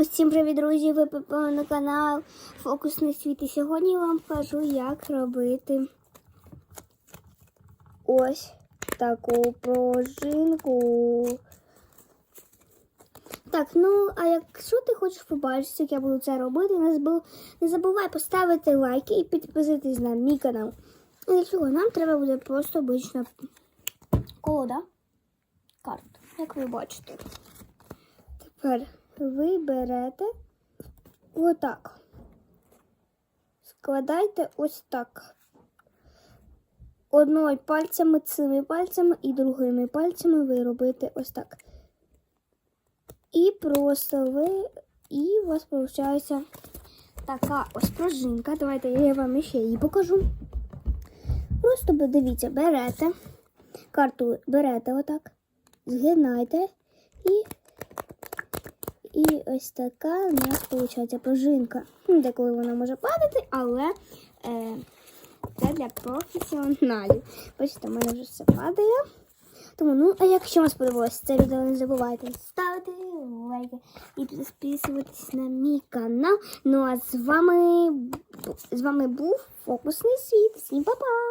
Усім привіт, друзі! Ви попали на канал Фокусний світ. І сьогодні я вам покажу, як робити ось таку пружинку. Так, ну, а якщо ти хочеш побачити, як я буду це робити, не забув- не забувай поставити лайки і підписатись на мій канал. Для цього нам треба буде просто обична колода карт, як ви бачите. Тепер ви берете отак. Складайте ось так. Одною пальцями, цими пальцями і другими пальцями ви робите ось так. І просто ви, і у вас виходить така ось пружинка. Давайте я вам ще її покажу. Просто дивіться, берете карту, берете отак, згинайте і і ось така у нас виходить пружинка. Ну, Деколи вона може падати, але е, це для професіоналів. Бачите, в мене вже все падає. Тому, ну, а якщо вам сподобалось це відео, не забувайте ставити лайки і підписуватись на мій канал. Ну а з вами, з вами був Фокусний світ. Всім па-па!